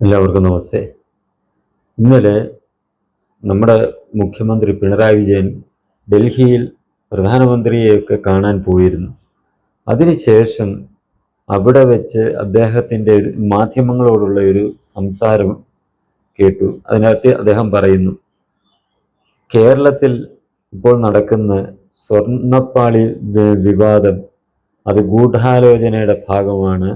എല്ലാവർക്കും നമസ്തേ. ഇന്നലെ നമ്മുടെ മുഖ്യമന്ത്രി പിണറായി വിജയൻ ഡൽഹിയിൽ പ്രധാനമന്ത്രിയെയൊക്കെ കാണാൻ പോയിരുന്നു. അതിനുശേഷം അവിടെ വെച്ച് അദ്ദേഹത്തിന്റെ മാധ്യമങ്ങളോടുള്ള ഒരു സംസാരം കേട്ടു. അതിനകത്ത് അദ്ദേഹം പറയുന്നു കേരളത്തിൽ ഇപ്പോൾ നടക്കുന്ന സ്വർണപ്പാളി വിവാദം അത് ഗൂഢാലോചനയുടെ ഭാഗമാണ്.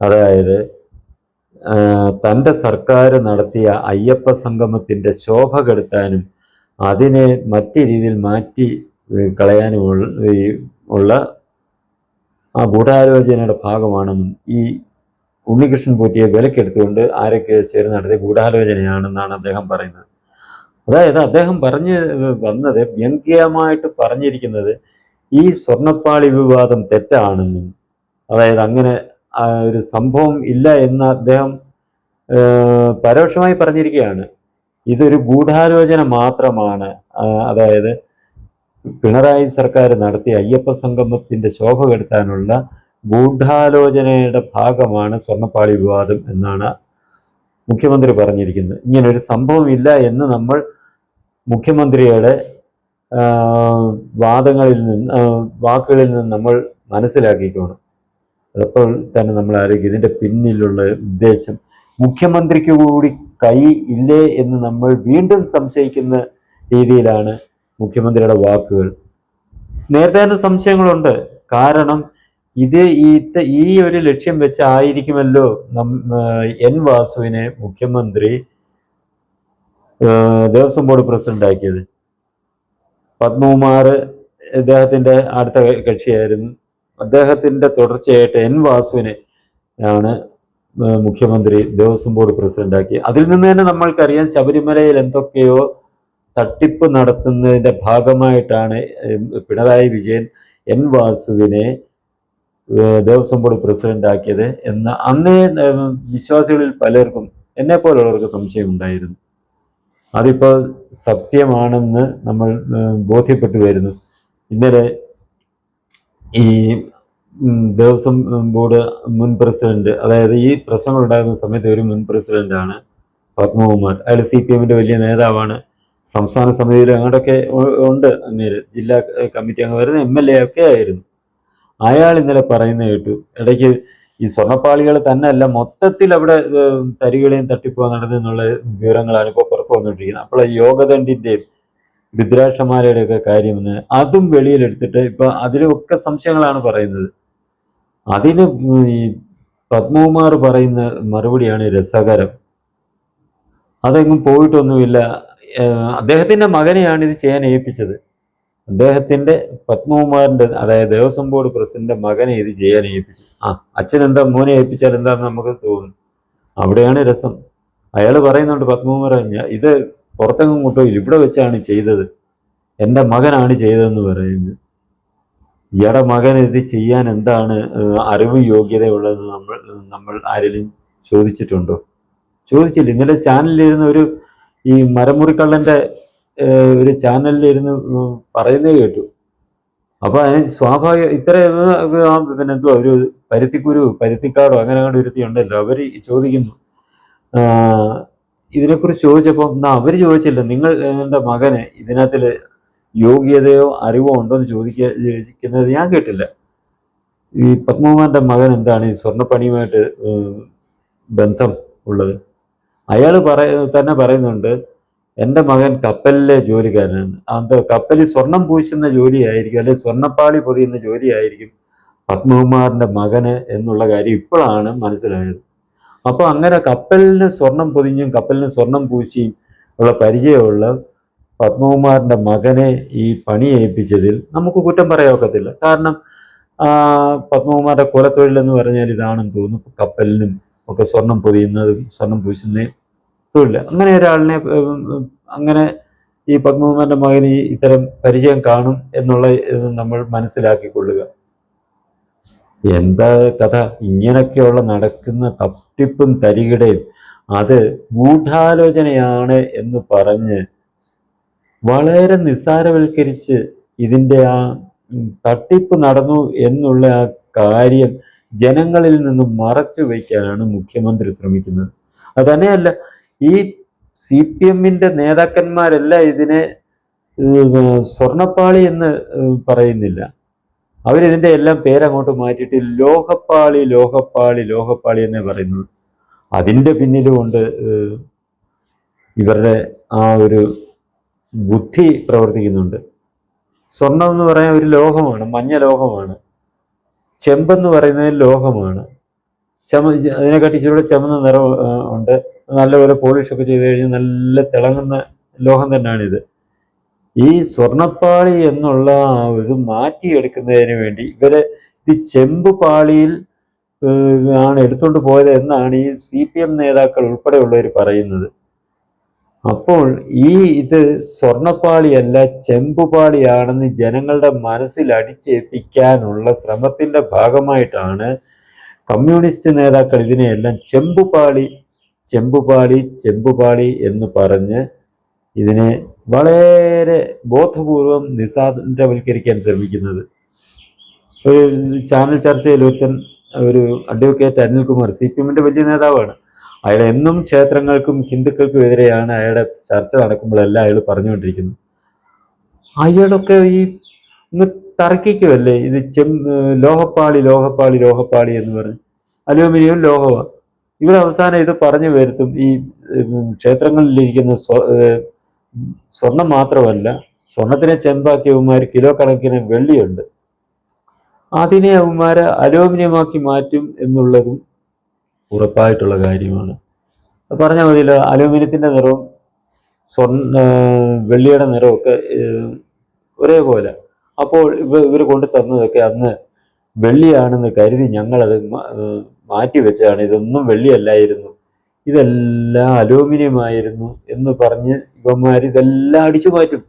അതായത് തന്റെ സർക്കാർ നടത്തിയ അയ്യപ്പ സംഗമത്തിന്റെ ശോഭ കെടുത്താനും അതിനെ മറ്റു രീതിയിൽ മാറ്റി കളയാനും ഉള്ള ആ ഗൂഢാലോചനയുടെ ഭാഗമാണെന്നും ഈ ഉണ്ണികൃഷ്ണൻ പോറ്റിയെ വിലക്കെടുത്തുകൊണ്ട് ആരൊക്കെ ചേർന്ന് നടത്തിയ ഗൂഢാലോചനയാണെന്നാണ് അദ്ദേഹം പറയുന്നത്. അതായത് അദ്ദേഹം പറഞ്ഞ് വന്നത് വ്യംഗ്യമായിട്ട് പറഞ്ഞിരിക്കുന്നത് ഈ സ്വർണപ്പാളി വിവാദം തെറ്റാണെന്നും അതായത് അങ്ങനെ ഒരു സംഭവം ഇല്ല എന്ന് അദ്ദേഹം പരോക്ഷമായി പറഞ്ഞിരിക്കുകയാണ്. ഇതൊരു ഗൂഢാലോചന മാത്രമാണ്. അതായത് പിണറായി സർക്കാർ നടത്തിയ അയ്യപ്പ സംഗമത്തിന്റെ ശോഭ കെടുത്താനുള്ള ഗൂഢാലോചനയുടെ ഭാഗമാണ് സ്വർണപ്പാളി വിവാദം എന്നാണ് മുഖ്യമന്ത്രി പറഞ്ഞിരിക്കുന്നത്. ഇങ്ങനൊരു ഇല്ല എന്ന് നമ്മൾ മുഖ്യമന്ത്രിയുടെ വാദങ്ങളിൽ നിന്ന് വാക്കുകളിൽ നിന്ന് നമ്മൾ മനസ്സിലാക്കിക്കോണം. അപ്പോൾ തന്നെ നമ്മൾ ആലോചിക്കും ഇതിന്റെ പിന്നിലുള്ള ഉദ്ദേശം മുഖ്യമന്ത്രിക്ക് കൂടി കൈ ഇല്ലേ എന്ന് നമ്മൾ വീണ്ടും സംശയിക്കുന്ന രീതിയിലാണ് മുഖ്യമന്ത്രിയുടെ വാക്കുകൾ. നേരത്തെ തന്നെ സംശയങ്ങളുണ്ട്. കാരണം ഇത് ഈ ഒരു ലക്ഷ്യം വെച്ചായിരിക്കുമല്ലോ എൻ വാസുവിനെ മുഖ്യമന്ത്രി ദേവസ്വം ബോർഡ് പ്രസിഡന്റ് ആക്കിയത്. പത്മകുമാർ അദ്ദേഹത്തിന്റെ അടുത്ത കക്ഷിയായിരുന്നു. അദ്ദേഹത്തിന്റെ തുടർച്ചയായിട്ട് എൻ വാസുവിനെ ആണ് മുഖ്യമന്ത്രി ദേവസ്വം ബോർഡ് പ്രസിഡന്റാക്കി അതിൽ നിന്ന് തന്നെ നമ്മൾക്കറിയാം ശബരിമലയിൽ എന്തൊക്കെയോ തട്ടിപ്പ് നടത്തുന്നതിന്റെ ഭാഗമായിട്ടാണ് പിണറായി വിജയൻ എൻ വാസുവിനെ ദേവസ്വം ബോർഡ് പ്രസിഡന്റ് ആക്കിയത് എന്ന് അന്നേ വിശ്വാസികളിൽ പലർക്കും എന്നെ പോലുള്ളവർക്ക് സംശയമുണ്ടായിരുന്നു അതിപ്പോൾ സത്യമാണെന്ന് നമ്മൾ ബോധ്യപ്പെട്ടു വരുന്നു. ഇന്നലെ ഈ ദേവസ്വം ബോർഡ് മുൻ പ്രസിഡന്റ് അതായത് ഈ പ്രശ്നങ്ങൾ ഉണ്ടാകുന്ന സമയത്ത് ഒരു മുൻ പ്രസിഡന്റാണ് പത്മകുമാർ. അയാൾ സി പി എമ്മിന്റെ വലിയ നേതാവാണ്. സംസ്ഥാന സമിതിയിൽ അങ്ങോട്ടൊക്കെ ഉണ്ട് അങ്ങേര് ജില്ലാ കമ്മിറ്റി അംഗം വരുന്ന എം എൽ എ ഒക്കെ ആയിരുന്നു. അയാൾ ഇന്നലെ പറയുന്ന കേട്ടു ഇടയ്ക്ക് ഈ സ്വർണപ്പാളികൾ തന്നെയല്ല മൊത്തത്തിൽ അവിടെ തരികളെയും തട്ടിപ്പോ നടന്നെന്നുള്ള വിവരങ്ങളാണ് ഇപ്പോൾ പുറത്തു വന്നുകൊണ്ടിരിക്കുന്നത് അപ്പോൾ യോഗദണ്ഡിന്റെയും രുദ്രാക്ഷമാലയുടെ കാര്യമെന്ന് കാര്യം അതും വെളിയിലെടുത്തിട്ട് ഇപ്പൊ അതിലൊക്കെ സംശയങ്ങളാണ് പറയുന്നത്. അതിന് ഈ പത്മകുമാർ പറയുന്ന മറുപടിയാണ് രസകരം. അതെങ്ങും പോയിട്ടൊന്നുമില്ല. അദ്ദേഹത്തിന്റെ മകനെയാണ് ഇത് ചെയ്യാൻ ഏൽപ്പിച്ചത്. അദ്ദേഹത്തിന്റെ പത്മകുമാറിന്റെ അതായത് ദേവസ്വം ബോർഡ് പ്രസിഡന്റ് മകനെ ഇത് ചെയ്യാൻ ഏൽപ്പിച്ചു. ആ അച്ഛൻ എന്താ മോനെ ഏൽപ്പിച്ചാൽ എന്താണെന്ന് നമുക്ക് തോന്നുന്നു. അവിടെയാണ് രസം. അയാൾ പറയുന്നുണ്ട് പത്മകുമാർ "ഞാ- ഇത് പുറത്തെങ്ങും കൊണ്ടുപോയി. ഇവിടെ വെച്ചാണ് ചെയ്തത്. എന്റെ മകനാണ് ചെയ്തതെന്ന് പറയുന്നത്. ഇയാടെ മകൻ ഇത് ചെയ്യാൻ എന്താണ് അറിവ് യോഗ്യതയുള്ളതെന്ന് നമ്മൾ നമ്മൾ ആരെങ്കിലും ചോദിച്ചിട്ടുണ്ടോ? ചോദിച്ചില്ല. ഇന്നലെ ചാനലിലിരുന്ന് ഒരു ഈ മരമുറിക്കള്ളന്റെ ഒരു ചാനലിലിരുന്ന് പറയുന്നേ പറയുന്നത് കേട്ടു. അപ്പോൾ അതിന് സ്വാഭാവിക ഇത്ര പിന്നെ എന്തുവാ ഒരു പരുത്തിക്കുരു പരുത്തിക്കാടോ അങ്ങനെ അങ്ങോട്ട് ഒരുത്തി ഉണ്ടല്ലോ അവർ ചോദിക്കുന്നു. ഇതിനെക്കുറിച്ച് ചോദിച്ചപ്പോൾ എന്നാ അവർ ചോദിച്ചില്ല. നിങ്ങൾ നിങ്ങളുടെ മകന് ഇതിനകത്തിൽ യോഗ്യതയോ അറിവോ ഉണ്ടോ എന്ന് ചോദിക്കുന്നത് ഞാൻ കേട്ടില്ല. ഈ പത്മകുമാറിന്റെ മകൻ എന്താണ്? ഈ സ്വർണപ്പണിയുമായിട്ട് ബന്ധം ഉള്ളത്? അയാൾ പറയ തന്നെ പറയുന്നുണ്ട് എന്റെ മകൻ കപ്പലിലെ ജോലിക്കാരനാണ്. അത് കപ്പലിൽ സ്വർണം പൂശുന്ന ജോലിയായിരിക്കും അല്ലെങ്കിൽ സ്വർണപ്പാളി പൊതിയുന്ന ജോലിയായിരിക്കും പത്മകുമാറിന്റെ മകന് എന്നുള്ള കാര്യം ഇപ്പോഴാണ് മനസ്സിലായത്. അപ്പോൾ അങ്ങനെ കപ്പലിന് സ്വർണം പൊതിഞ്ഞും കപ്പലിന് സ്വർണം പൂശിയും ഉള്ള പരിചയമുള്ള പത്മകുമാറിന്റെ മകനെ ഈ പണി ഏൽപ്പിച്ചതിൽ നമുക്ക് കുറ്റം പറയാൻ ഒക്കത്തില്ല കാരണം കുലത്തൊഴിൽ എന്ന് പറഞ്ഞാൽ ഇതാണെന്ന് തോന്നുന്നു. കപ്പലിനും ഒക്കെ സ്വർണം പൊതിയുന്നതും സ്വർണം പൂശുന്നതും തൊഴിൽ. അങ്ങനെ ഒരാളിനെ അങ്ങനെ ഈ പത്മകുമാറിന്റെ മകൻ ഈ ഇത്തരം പരിചയം കാണും എന്നുള്ള നമ്മൾ മനസ്സിലാക്കിക്കൊള്ളുക. എന്താ കഥ? ഇങ്ങനെയൊക്കെയുള്ള നടക്കുന്ന തട്ടിപ്പും തരികിടയും അത് ഗൂഢാലോചനയാണ് എന്ന് പറഞ്ഞ് വളരെ നിസ്സാരവൽക്കരിച്ച് ഇതിന്റെ ആ തട്ടിപ്പ് നടന്നു എന്നുള്ള ആ കാര്യം ജനങ്ങളിൽ നിന്നും മറച്ചു വയ്ക്കാനാണ് മുഖ്യമന്ത്രി ശ്രമിക്കുന്നത്. അത് തന്നെയല്ല ഈ സി പി എമ്മിന്റെ നേതാക്കന്മാരെല്ലാം ഇതിനെ സ്വർണപ്പാളി എന്ന് പറയുന്നില്ല. അവരിതിന്റെ എല്ലാം പേരങ്ങോട്ട് മാറ്റിയിട്ട് ലോഹപ്പാളി ലോഹപ്പാളി ലോഹപ്പാളി എന്നേ പറയുന്നു അതിന്റെ പിന്നിലുമുണ്ട് ഏഹ്, ഇവരുടെ ആ ഒരു ബുദ്ധി പ്രവർത്തിക്കുന്നുണ്ട്. സ്വർണം എന്ന് പറയുന്ന ഒരു ലോഹമാണ് മഞ്ഞ ലോഹമാണ്. ചെമ്പെന്ന് പറയുന്നത് ലോഹമാണ്. ചമ അതിനെക്കാട്ടി ഇച്ചിരി ചമന്ന നിറം ഉണ്ട്. നല്ലപോലെ പോളിഷ് ഒക്കെ ചെയ്ത് കഴിഞ്ഞാൽ നല്ല തിളങ്ങുന്ന ലോഹം തന്നെയാണിത്. ഈ സ്വർണപ്പാളി എന്നുള്ള ഇത് മാറ്റിയെടുക്കുന്നതിന് വേണ്ടി ഇവരെ ഇത് ചെമ്പ് പാളിയിൽ ആണ് എടുത്തുകൊണ്ട് പോയത് എന്നാണ് ഈ സി പി എം നേതാക്കൾ ഉൾപ്പെടെയുള്ളവർ പറയുന്നത്. അപ്പോൾ ഈ ഇത് സ്വർണപ്പാളിയല്ല ചെമ്പുപാളിയാണെന്ന് ജനങ്ങളുടെ മനസ്സിൽ അടിച്ചേൽപ്പിക്കാനുള്ള ശ്രമത്തിന്റെ ഭാഗമായിട്ടാണ് കമ്മ്യൂണിസ്റ്റ് നേതാക്കൾ ഇതിനെയെല്ലാം ചെമ്പുപാളി ചെമ്പുപാളി ചെമ്പുപാളി എന്ന് പറഞ്ഞ് ഇതിനെ വളരെ ബോധപൂർവം നിസാരവൽക്കരിക്കാൻ ശ്രമിക്കുന്നത്. ഒരു ചാനൽ ചർച്ചയിൽ ഒരുത്തൻ ഒരു അഡ്വക്കേറ്റ് അനിൽകുമാർ സി പി എമ്മിന്റെ വലിയ നേതാവാണ്. അയാൾ എന്നും ക്ഷേത്രങ്ങൾക്കും ഹിന്ദുക്കൾക്കും എതിരെയാണ് അയാളുടെ ചർച്ച നടക്കുമ്പോഴെല്ലാം അയാൾ പറഞ്ഞുകൊണ്ടിരിക്കുന്നത് അയാളൊക്കെ ഈ ഒന്ന് തർക്കിക്കുമല്ലേ ഇത് ചെം ലോഹപ്പാളി ലോഹപ്പാളി ലോഹപ്പാളി എന്ന് പറഞ്ഞ്. അലൂമിനിയം ലോഹമാണ് ഇവിടെ അവസാനം ഇത് പറഞ്ഞു വരുത്തും. ഈ ക്ഷേത്രങ്ങളിലിരിക്കുന്ന സ്വ- സ്വർണം മാത്രമല്ല സ്വർണത്തിനെ ചെമ്പാക്കിയവന്മാർ കിലോ കണക്കിന് വെള്ളിയുണ്ട്. അതിനെ അവന്മാർ അലൂമിനിയമാക്കി മാറ്റും എന്നുള്ളതും ഉറപ്പായിട്ടുള്ള കാര്യമാണ്. പറഞ്ഞാൽ മതിയല്ലോ അലൂമിനിയത്തിന്റെ നിറവും സ്വർണ വെള്ളിയുടെ നിറമൊക്കെ ഒരേപോലെ. അപ്പോൾ ഇവ ഇവർ കൊണ്ടു തന്നതൊക്കെ അന്ന് വെള്ളിയാണെന്ന് കരുതി ഞങ്ങളത് മാറ്റി വെച്ചാണ് ഇതൊന്നും വെള്ളിയല്ലായിരുന്നു. ഇതെല്ലാം അലൂമിനിയമായിരുന്നു എന്ന് പറഞ്ഞ് ഇവന്മാർ ഇതെല്ലാം അടിച്ചു മാറ്റും.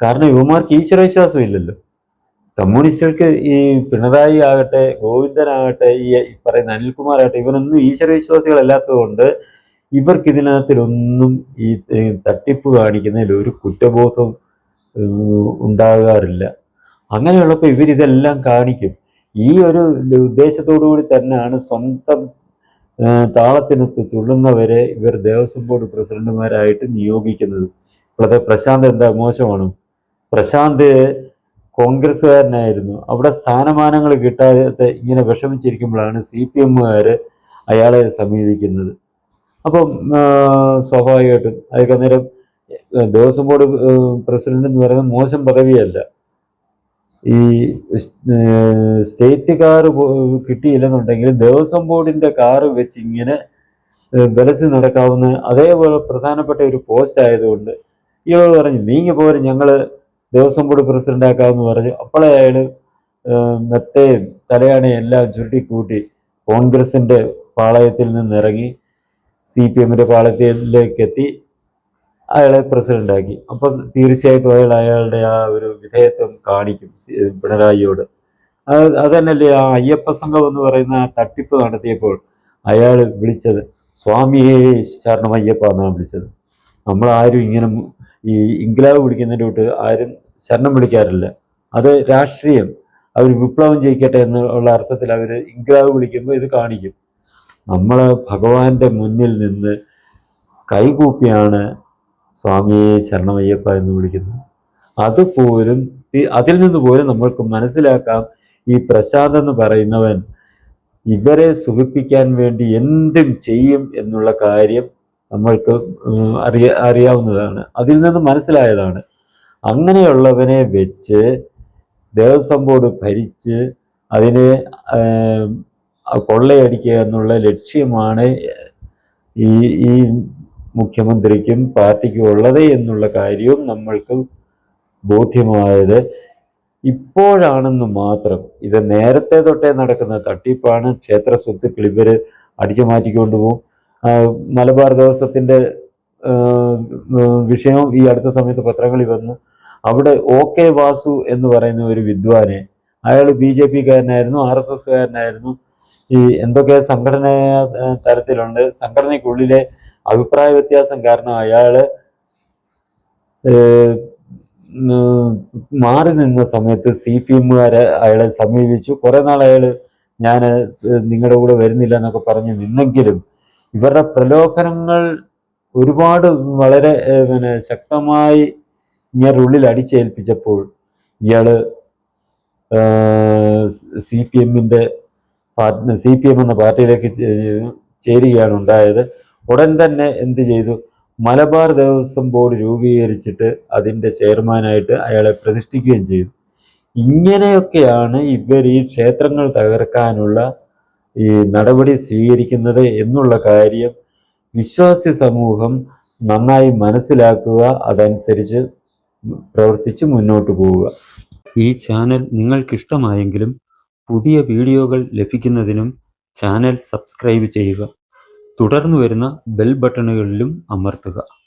കാരണം ഇവന്മാർക്ക് ഈശ്വരവിശ്വാസം ഇല്ലല്ലോ കമ്മ്യൂണിസ്റ്റുകൾക്ക് ഈ പിണറായി ആകട്ടെ ഗോവിന്ദനാകട്ടെ ഈ പറയുന്ന അനിൽകുമാർ ആകട്ടെ ഇവനൊന്നും ഈശ്വരവിശ്വാസികളല്ലാത്തതുകൊണ്ട് ഇവർക്ക് ഇതിനകത്തിലൊന്നും ഈ തട്ടിപ്പ് കാണിക്കുന്നതിൽ ഒരു കുറ്റബോധം ഉണ്ടാകാറില്ല. അങ്ങനെയുള്ളപ്പോൾ ഇവരിതെല്ലാം കാണിക്കും. ഈ ഒരു ഉദ്ദേശത്തോടു കൂടി തന്നെയാണ് സ്വന്തം താളത്തിനൊത്ത് തുള്ളുന്നവരെ ഇവർ ദേവസ്വം ബോർഡ് പ്രസിഡന്റുമാരായിട്ട് നിയോഗിക്കുന്നത്. ഇപ്പോഴത്തെ പ്രശാന്ത് എന്താ മോശമാണ്? പ്രശാന്ത് കോൺഗ്രസ്സുകാരനായിരുന്നു. അവിടെ സ്ഥാനമാനങ്ങൾ കിട്ടാതെ ഇങ്ങനെ വിഷമിച്ചിരിക്കുമ്പോഴാണ് സി പി എമ്മുകാർ അയാളെ സമീപിക്കുന്നത്. അപ്പം സ്വാഭാവികമായിട്ടും അതൊക്കെ അന്നേരം ദേവസ്വം ബോർഡ് പ്രസിഡന്റ് എന്ന് പറയുന്നത് മോശം പദവിയല്ല. ഈ സ്റ്റേറ്റ് കാറ് കിട്ടിയില്ലെന്നുണ്ടെങ്കിൽ ദേവസ്വം ബോർഡിന്റെ കാറ് വെച്ച് ഇങ്ങനെ ബലസ് നടക്കാവുന്ന അതേപോലെ പ്രധാനപ്പെട്ട ഒരു പോസ്റ്റ് ആയതുകൊണ്ട് ഇയാൾ പറഞ്ഞു നീങ്ങി പോരെ ഞങ്ങൾ ദേവസ്വം ബോർഡ് പ്രസിഡന്റ് ആക്കാമെന്ന് പറഞ്ഞു അപ്പോഴേ ഏഹ്, മെത്തയും തലയാണയും എല്ലാം ചുരുട്ടിക്കൂട്ടി കോൺഗ്രസിന്റെ പാളയത്തിൽ നിന്നിറങ്ങി സി പി എമ്മിന്റെ പാളയത്തിലേക്ക് എത്തി. അയാളെ പ്രസിഡന്റ് ആക്കി. അപ്പൊ തീർച്ചയായിട്ടും അയാൾ അയാളുടെ ആ ഒരു വിധേയത്വം കാണിക്കും പിണറായിയോട്. അത് അതന്നല്ലേ ആ അയ്യപ്പ സംഘം എന്ന് പറയുന്ന തട്ടിപ്പ് നടത്തിയപ്പോൾ അയാൾ വിളിച്ചത് സ്വാമിയെ ശരണം അയ്യപ്പ എന്നാണ് വിളിച്ചത്. നമ്മൾ ആരും ഇങ്ങനെ ഈ ഇംഗ്ലാവ് പിടിക്കുന്നതിന്റെ തൊട്ട് ആരും ശരണം വിളിക്കാറില്ല. അത് രാഷ്ട്രീയം. അവർ വിപ്ലവം ജയിക്കട്ടെ എന്നുള്ള അർത്ഥത്തിൽ അവർ ഇംഗ്ലാവ് വിളിക്കുമ്പോൾ ഇത് കാണിക്കും. നമ്മൾ ഭഗവാന്റെ മുന്നിൽ നിന്ന് കൈകൂപ്പിയാണ് സ്വാമിയെ ശരണമയ്യപ്പ എന്ന് വിളിക്കുന്നു. അതുപോലും അതിൽ നിന്ന് പോലും നമ്മൾക്ക് മനസ്സിലാക്കാം ഈ പ്രശാന്ത് എന്ന് പറയുന്നവൻ ഇവരെ സുഖിപ്പിക്കാൻ വേണ്ടി എന്തും ചെയ്യും എന്നുള്ള കാര്യം നമ്മൾക്ക് അറിയ അറിയാവുന്നതാണ്. അതിൽ നിന്ന് മനസ്സിലായതാണ്. അങ്ങനെയുള്ളവനെ വെച്ച് ദേവസ്വം ബോർഡ് ഭരിച്ച് അതിനെ കൊള്ളയടിക്കുക എന്നുള്ള ലക്ഷ്യമാണ് ഈ ഈ മുഖ്യമന്ത്രിക്കും പാർട്ടിക്കും ഉള്ളത് എന്നുള്ള കാര്യവും നമ്മൾക്ക് ബോധ്യമായത് ഇപ്പോഴാണെന്ന് മാത്രം. ഇത് നേരത്തെ തൊട്ടേ നടക്കുന്ന തട്ടിപ്പാണ്. ക്ഷേത്ര സ്വത്തുക്കൾ ഇവർ അടിച്ചു മാറ്റിക്കൊണ്ടുപോകും മലബാർ ദിവസത്തിന്റെ വിഷയവും വിഷയം ഈ അടുത്ത സമയത്ത് പത്രങ്ങളിൽ വന്നു. അവിടെ ഒ കെ വാസു എന്ന് പറയുന്ന ഒരു വിദ്വാനെ അയാൾ ബി ജെ പി കാരനായിരുന്നു ആർ എസ് എസ് കാരനായിരുന്നു ഈ എന്തൊക്കെ സംഘടന തരത്തിലുണ്ട്. സംഘടനയ്ക്കുള്ളിലെ അഭിപ്രായ വ്യത്യാസം കാരണം അയാൾ മാറി നിന്ന സമയത്ത് സി പി എമ്മുകാരെ അയാളെ സമീപിച്ചു. കുറെ നാൾ അയാൾ ഞാൻ നിങ്ങളുടെ കൂടെ വരുന്നില്ല എന്നൊക്കെ പറഞ്ഞ് നിന്നെങ്കിലും ഇവരുടെ പ്രലോഭനങ്ങൾ ഒരുപാട് വളരെ പിന്നെ ശക്തമായി ഇങ്ങനെ ഉള്ളിൽ അടിച്ചേൽപ്പിച്ചപ്പോൾ ഇയാൾ സി പി എമ്മിന്റെ സി പി എം എന്ന പാർട്ടിയിലേക്ക് ചേരുകയാണ് ഉണ്ടായത്. ഉടൻ തന്നെ എന്ത് ചെയ്തു? മലബാർ ദേവസ്വം ബോർഡ് രൂപീകരിച്ചിട്ട് അതിന്റെ ചെയർമാനായിട്ട് അയാളെ പ്രതിഷ്ഠിക്കുകയും ചെയ്തു. ഇങ്ങനെയൊക്കെയാണ് ഇവർ ഈ ക്ഷേത്രങ്ങൾ തകർക്കാനുള്ള ഈ നടപടി സ്വീകരിക്കുന്നത് എന്നുള്ള കാര്യം വിശ്വാസി സമൂഹം നന്നായി മനസ്സിലാക്കുക അതനുസരിച്ച് പ്രവർത്തിച്ച് മുന്നോട്ട് പോവുക. ഈ ചാനൽ നിങ്ങൾക്കിഷ്ടമായെങ്കിലും പുതിയ വീഡിയോകൾ ലഭിക്കുന്നതിനും ചാനൽ സബ്സ്ക്രൈബ് ചെയ്യുക. തുടർന്ന് വരുന്ന ബെൽ ബട്ടണുകളിലും അമർത്തുക.